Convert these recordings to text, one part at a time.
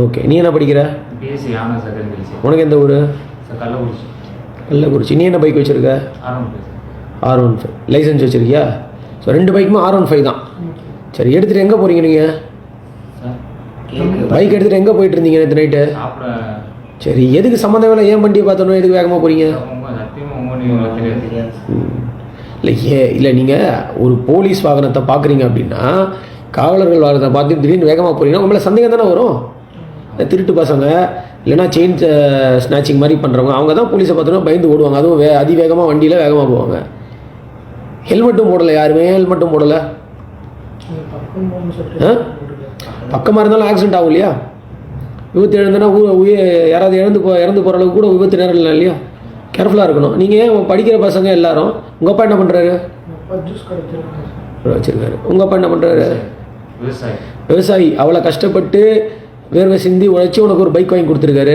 Okay. நீ என்ன படிக்கிற? பிஎஸ்சி ஆனர்ஸ் செகண்டரி சார் உனக்கு எந்த ஊர்? சார் கள்ளக்குறிச்சி. கள்ளக்குறிச்சி. நீ என்ன பைக் வச்சுருக்க? ஆரம்பம் sir R one five license வச்சுருக்கியா? So ரெண்டு பைக்குமே ஆர் ஒன் ஃபைவ் தான். சரி எடுத்துகிட்டு எங்கே போகிறீங்க நீங்கள் பைக் எடுத்துகிட்டு எங்கே போயிட்டு இருந்தீங்க நேற்று நைட்டு சரி எதுக்கு சம்மந்தம் இல்லை ஏன் வண்டியை பார்த்தோன்னே எதுக்கு வேகமாக போகிறீங்க இல்லை ஏ இல்லை நீங்கள் ஒரு போலீஸ் வாகனத்தை பார்க்குறீங்க அப்படின்னா காவலர்கள் வாகனத்தை பார்த்து திடீர்னு வேகமாக போகிறீங்கன்னா உங்க மேலே சந்தேகம் தானே வரும்? இந்த திருட்டு பசங்க இல்லைன்னா செயின் ஸ்நாச்சிங் மாதிரி பண்ணுறவங்க அவங்க தான் போலீஸை பார்த்தோன்னா பயந்து ஓடுவாங்க. அதுவும் வே அதிவேகமாக வண்டியில் வேகமாக போவாங்க. ஹெல்மெட்டும் போடலை யாருமே. ஹெல்மெட்டும் போடலை. ஆ? பக்கமாக இருந்தாலும் ஆக்சிடென்ட் ஆகும் இல்லையா? விபத்து இழந்துனா உயிர் யாராவது இறந்து போ இறந்து போகிற அளவுக்கு கூட விபத்து நேரம் இல்லை இல்லையா கேர்ஃபுல்லாக இருக்கணும். நீங்கள் ஏன் படிக்கிற பசங்க எல்லாரும் உங்கள் அப்பா என்ன பண்ணுறாரு வச்சுருக்காரு. உங்கள் அப்பா என்ன பண்ணுறாரு விவசாயி. விவசாயி. அவ்வளோ கஷ்டப்பட்டு வேர்வை சிந்தி உழைச்சி உனக்கு ஒரு பைக் வாங்கி கொடுத்துருக்காரு.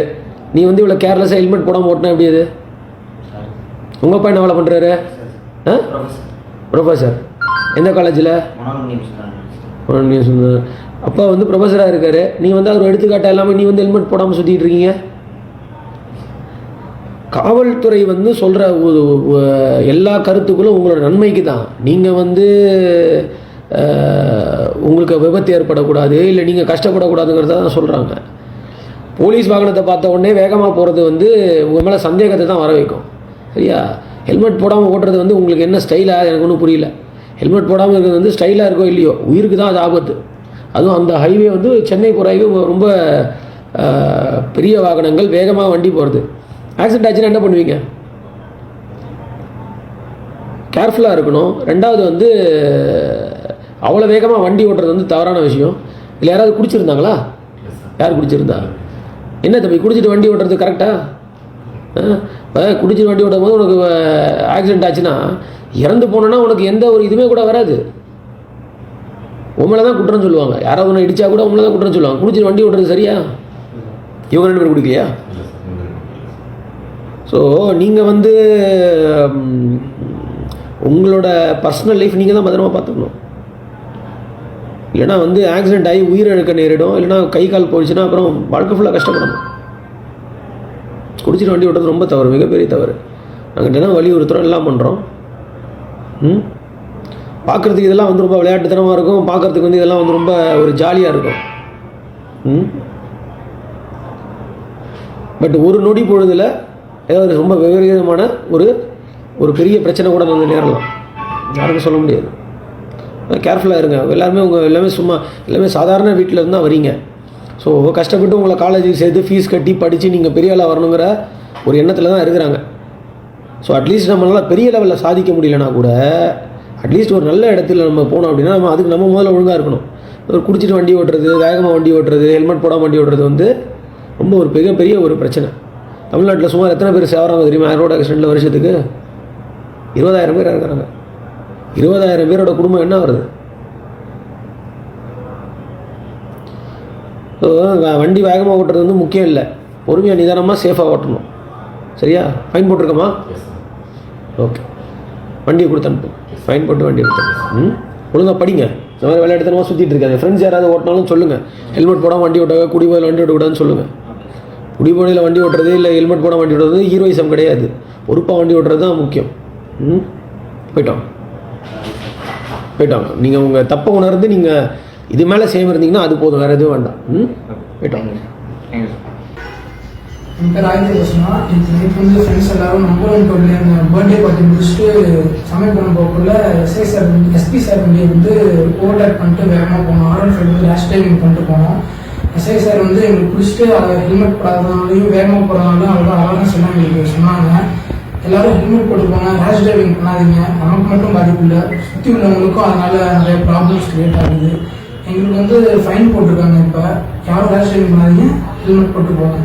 நீ வந்து இவ்வளோ கேர்லெஸ்ஸாக ஹெல்மெட் போடாமல் ஓட்டினா எப்படி அது? உங்கள் அப்பா என்ன வேலை பண்ணுறாரு ஆ? ப்ரொஃபஸர் எந்த காலேஜில் அப்பா வந்து ப்ரொஃபஸராக இருக்காரு. நீ வந்து அவர் எடுத்துக்காட்ட எல்லாமே நீ வந்து ஹெல்மெட் போடாமல் சுற்றிட்டு இருக்கீங்க? காவல்துறை வந்து சொல்கிற எல்லா கருத்துக்களும் உங்களோட நன்மைக்கு தான் நீங்கள் வந்து உங்களுக்கு விபத்து ஏற்படக்கூடாது இல்லை நீங்கள் கஷ்டப்படக்கூடாதுங்கிறத தான் சொல்கிறாங்க போலீஸ் வாகனத்தை பார்த்த உடனே வேகமாக போகிறது வந்து உங்கள் மேலே சந்தேகத்தை தான் வர வைக்கும். சரியா? ஹெல்மெட் போடாமல் ஓட்டுறது வந்து உங்களுக்கு என்ன ஸ்டைலாக எனக்கு ஒன்றும் புரியல. ஹெல்மெட் போடாமல் இருக்கிறது வந்து ஸ்டைலாக இருக்கோ இல்லையோ? உயிருக்கு தான் அது ஆபத்து. அதுவும் அந்த ஹைவே வந்து சென்னை போகிற ரொம்ப பெரிய வாகனங்கள் வேகமாக வண்டி போகிறது ஆக்சிடென்ட் ஆச்சுன்னா என்ன பண்ணுவீங்க? கேர்ஃபுல்லாக இருக்கணும். ரெண்டாவது வந்து அவ்வளோ வேகமாக வண்டி ஓட்டுறது வந்து தவறான விஷயம். இல்லை யாராவது குடிச்சிருந்தாங்களா? யார் குடிச்சிருந்தா? என்ன தம்பி குடிச்சிட்டு வண்டி ஓட்டுறது கரெக்டாக குடிச்சிட்டு வண்டி ஓட்டும் போது உனக்கு ஆக்சிடென்ட் ஆச்சுன்னா இறந்து போனோன்னா உனக்கு எந்த ஒரு இதுவுமே கூட வராது. உங்களை தான் குற்றம் சொல்லுவாங்க. யாராவது ஒன்று இடிச்சா கூட உங்களை தான் குற்றம் சொல்லுவாங்க. குடிச்சிட்டு வண்டி ஓட்டுறது சரியா? இவங்க ரெண்டு பேரும் குடிக்கலையா? ஸோ நீங்கள் வந்து உங்களோட பர்சனல் லைஃப் நீங்கள் தான் பத்திரமா பார்த்துக்கணும். இல்லைனா வந்து ஆக்சிடென்ட் ஆகி உயிரிழக்க நேரிடும். இல்லைனா கை கால் போயிடுச்சுன்னா அப்புறம் வாழ்க்கை ஃபுல்லாக கஷ்டப்படணும் குடிச்சிட்டு வண்டி ஓட்டுறது ரொம்ப தவறு மிகப்பெரிய தவறு. நாங்கள் தினம் வலியுறுத்துகிறோம் எல்லாம் பண்ணுறோம் ம்? பார்க்குறதுக்கு இதெல்லாம் வந்து ரொம்ப விளையாட்டுத்தனமாக இருக்கும். பார்க்குறதுக்கு வந்து இதெல்லாம் வந்து ரொம்ப ஒரு ஜாலியாக இருக்கும். ம்? பட் ஒரு நொடி பொழுதில் ஏதாவது ரொம்ப விபரீதமான ஒரு ஒரு பெரிய பிரச்சனை கூட வந்து நேரலாம். யாருக்கும் சொல்ல முடியாது. கேர்ஃபுல்லாக இருங்க. எல்லாருமே உங்கள் எல்லாமே சும்மா எல்லாமே சாதாரண வீட்டில் இருந்து தான் வரீங்க. ஸோ கஷ்டப்பட்டு உங்களை காலேஜுக்கு சேர்த்து ஃபீஸ் கட்டி படித்து நீங்கள் பெரிய ஆளாக வரணுங்கிற ஒரு எண்ணத்தில் தான் இருக்கிறாங்க. ஸோ அட்லீஸ்ட் நம்மளால் பெரிய லெவலில் சாதிக்க முடியலனா கூட அட்லீஸ்ட் ஒரு நல்ல இடத்துல நம்ம போனோம் அப்படின்னா நம்ம அதுக்கு நம்ம முதல்ல ஒழுங்காக இருக்கணும். ஒரு குடிச்சிட்டு வண்டி ஓட்டுறது வேகமாக வண்டி ஓட்டுறது ஹெல்மெட் போடாமல் வண்டி ஓட்டுறது வந்து ரொம்ப ஒரு மிகப்பெரிய ஒரு பிரச்சனை. தமிழ்நாட்டில் சுமார் எத்தனை பேர் சேவராங்க தெரியுமா? ரோட் ஆக்சிடெண்ட்டில் வருஷத்துக்கு? இருபதாயிரம் பேர் இறக்குறாங்க. இருபதாயிரம் பேரோட குடும்பம் என்ன வருது? வண்டி வேகமாக ஓட்டுறது வந்து முக்கியம் இல்லை. பொறுமையாக நிதானமாக சேஃபாக ஓட்டணும். சரியா? ஃபைன் போட்டிருக்கோமா? ஓகே வண்டியை கொடுத்து அனுப்பு. ஃபைன் போட்டு வண்டியை கொடுத்து. ம்? ஒழுங்காக படிங்க. இந்த மாதிரி விளையாட்டுத்தனமாக சுற்றிட்டு இருக்காது. ஃப்ரெண்ட்ஸ் யாராவது ஓட்டினாலும் சொல்லுங்கள் ஹெல்மெட் போடாமல் வண்டி ஓட்டாங்க குடி போதையில் வண்டி ஓட்டக்கூடாதுன்னு சொல்லுங்கள் குடி போதையில் வண்டி ஓட்டுறது இல்லை ஹெல்மெட் போடாம வண்டி ஓட்டுறது ஹீரோயிசம் கிடையாது. பொறுப்பாக வண்டி ஓட்டுறது தான் முக்கியம். ம்? போயிட்டோம். போயிட்டாங்க நீங்கள் உங்கள் தப்பை உணர்ந்து நீங்கள் இது மேலே சேம் இருந்தீங்கன்னா அது போதும் வேறு எதுவும் வேண்டாம். ம்? சார் என் பேர் ஆயுத பேசுனா இன்னைக்கு நைட் வந்து ஃப்ரெண்ட்ஸ் எல்லாரும் கோவில் எங்கள் பர்த்டே பார்ட்டி முடிச்சுட்டு சமையல் பண்ண போகக்குள்ள எஸ்ஐ சார் எஸ்பி சார் வண்டியை வந்து ஓவர்டேக் பண்ணிட்டு வேகமாக போனோம். ஆர்எல் ஃபைவ் வந்து ரேஷ் டைமிங் பண்ணிட்டு போனோம். எஸ்ஐ சார் வந்து எங்களுக்கு பிடிச்சிட்டு அதை ஹெல்மெட் போடாதனாலையும் வேகமாக போகிறதுனாலும் அவங்க அவேர்னஸ் எல்லாம் எங்களுக்கு சொன்னாங்க. எல்லாரும் ஹெல்மெட் போட்டு ரேஷ் டிரைவிங் பண்ணாதீங்க. நமக்கு மட்டும் பாதிப்பு இல்லை. சுற்றி உள்ளவங்களுக்கும் அதனால நிறைய ப்ராப்ளம்ஸ் கிரியேட் ஆகுது. எங்களுக்கு வந்து ஃபைன் போட்டிருக்காங்க இப்போ. யாரும் ரேஷ் டிரைவிங் பண்ணாதீங்க. ஹெல்மெட் போட்டு போங்க